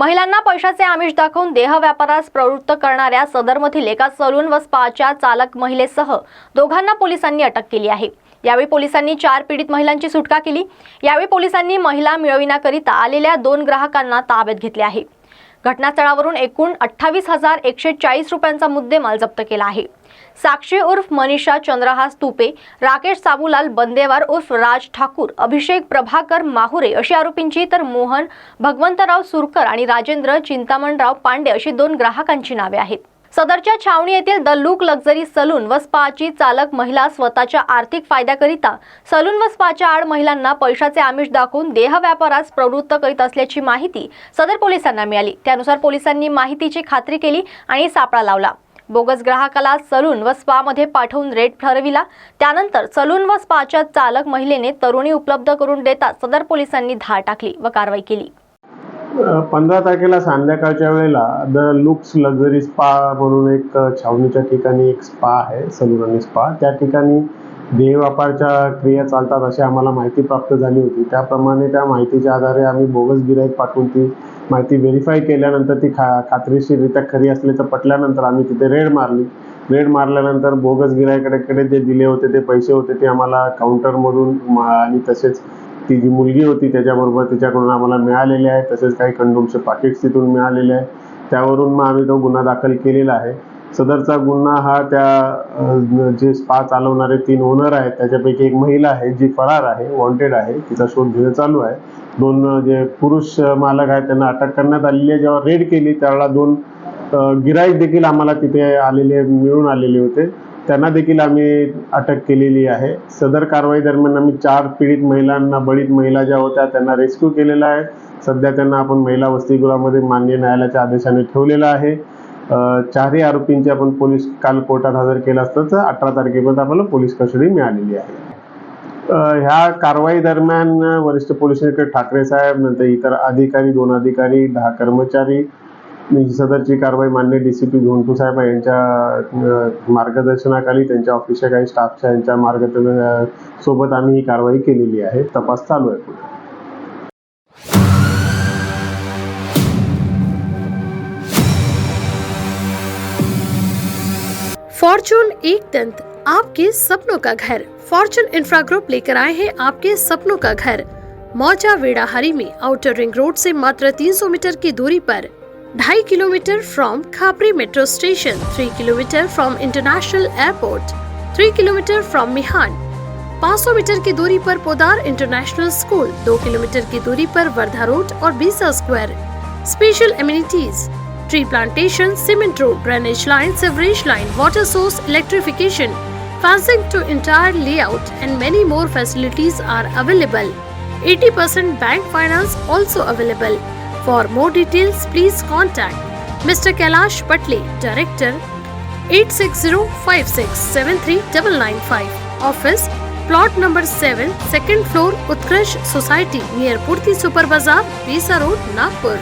महिलांना पैशाचे आमिष दाखवून देह व्यापारास प्रवृत्त करणाऱ्या सदरमधील एका सलून व स्पाच्या चालक महिलेसह दोघांना पोलिसांनी अटक केली आहे. यावेळी पोलिसांनी चार पीडित महिलांची सुटका केली. यावेळी पोलिसांनी महिला मिळविण्याकरिता आलेल्या दोन ग्राहकांना ताब्यात घेतले आहे. घटनास्थळावरून एकूण अठ्ठावीस हजार एकशे चाळीस रुपयांचा मुद्देमाल जप्त केला आहे. साक्षी उर्फ मनीषा चंद्रहास तुपे राकेश साबुलाल बंदेवार उर्फ राज ठाकूर अभिषेक प्रभाकर माहुरे अशी आरोपींची तर मोहन भगवंतराव सुरकर आणि राजेंद्र चिंतामणराव पांडे अशी दोन ग्राहकांची नावे आहेत. सदरच्या छावणी येथील द लुक लक्झरी सलून व स्पाची चालक महिला स्वतःच्या आर्थिक फायद्याकरिता सलून व स्पाच्या आड महिलांना पैशाचे आमिष दाखवून देह व्यापारास प्रवृत्त करीत असल्याची माहिती सदर पोलिसांना मिळाली. त्यानुसार पोलिसांनी माहितीची खात्री केली आणि सापळा लावला. बोगस ग्राहकाला सलून व स्पामध्ये पाठवून रेट ठरविला. त्यानंतर सलून व स्पाच्या चालक महिलेने तरुणी उपलब्ध करून देता सदर पोलिसांनी धाड टाकली व कारवाई केली. पंधरा तारखेला संध्याकाळच्या वेळेला द लुक्स लक्झरी स्पा म्हणून एक छावणीच्या ठिकाणी एक स्पा आहे सलून आणि स्पा त्या ठिकाणी देहव्यापारच्या क्रिया चालतात अशी आम्हाला माहिती प्राप्त झाली होती. त्याप्रमाणे त्या माहितीच्या आधारे आम्ही बोगस गिराईक पाठवून ती माहिती व्हेरीफाय केल्यानंतर ती खा खात्रीशीररित्या खरी असल्याचं पटल्यानंतर आम्ही तिथे रेड मारली. रेड मारल्यानंतर बोगस गिरायकडे जे दिले होते ते पैसे होते ते आम्हाला काउंटरमधून आणि तसेच ती जी मुलगी होती त्याच्याबरोबर तिच्याकडून आम्हाला मिळालेले आहे. तसेच काही कंडोमचे पाकिट्स तिथून मिळालेले आहे. त्यावरून मग आम्ही तो गुन्हा दाखल केलेला आहे. सदरचा गुन्हा हा त्या जे स्पा चालवणारे तीन ओनर आहेत त्याच्यापैकी एक महिला आहे जी फरार आहे वॉन्टेड आहे. तिचा शोध घेणं चालू आहे. दोन जे पुरुष मालक आहेत त्यांना अटक करण्यात आलेली आहे. जेव्हा रेड केली त्यावेळेला दोन गिराईक देखील आम्हाला तिथे आलेले मिळून आलेले होते. त्यांना देखील आम्ही अटक केलेली आहे. सदर कारवाई दरम्यान आम्ही चार पीडित महिलांना बळीत महिला ज्या होत्या त्यांना रेस्क्यू केलेला आहे. सध्या त्यांना आपण महिला वसतिगृहामध्ये मान्य न्यायालयाच्या आदेशाने ठेवलेलं आहे. चारही आरोपींची आपण पोलीस काल कोर्टात हजर केलं असतं तर अठरा तारखेपर्यंत आपल्याला पोलीस कस्टडी मिळालेली आहे. ह्या कारवाई दरम्यान वरिष्ठ पोलीस निरीक्षक ठाकरे साहेब नंतर इतर अधिकारी दोन अधिकारी दहा कर्मचारी सदरची कारवाई मान्य डी सी पी झोंटू साहेब यांच्या अ, मार्गदर्शनाखाली त्यांच्या ऑफिसच्या काही स्टाफच्या यांच्या मार्गदर्शन सोबत आम्ही ही कारवाई केलेली आहे. तपास चालू आहे पुढे. फॉर्चून एक दंत आपके सपनों का घर। फॉर्चून इंफ्रा ग्रुप लेकर आए हैं आपके सपनों का घर। मौजा वेड़ाहरी में आउटर रिंग रोड से मात्र 300 मीटर की दूरी पर। ढाई kilometre from Khapri metro station three kilometre from international airport three kilometre from Mihan 500 metre की दूरी पर पोदार इंटरनेशनल स्कूल दो किलोमीटर की दूरी पर वर्धा रोड और Besa square special amenities tree plantation, cement road, drainage line, sewerage line, water source, electrification, fencing to entire layout and many more facilities are available. 80% bank finance also available. For more details, please contact Mr. Kailash Patle, Director 86056739995. Office Plot number 7, second floor, Utkarsh Society near Purti Super Bazaar, Visa Road, Nagpur.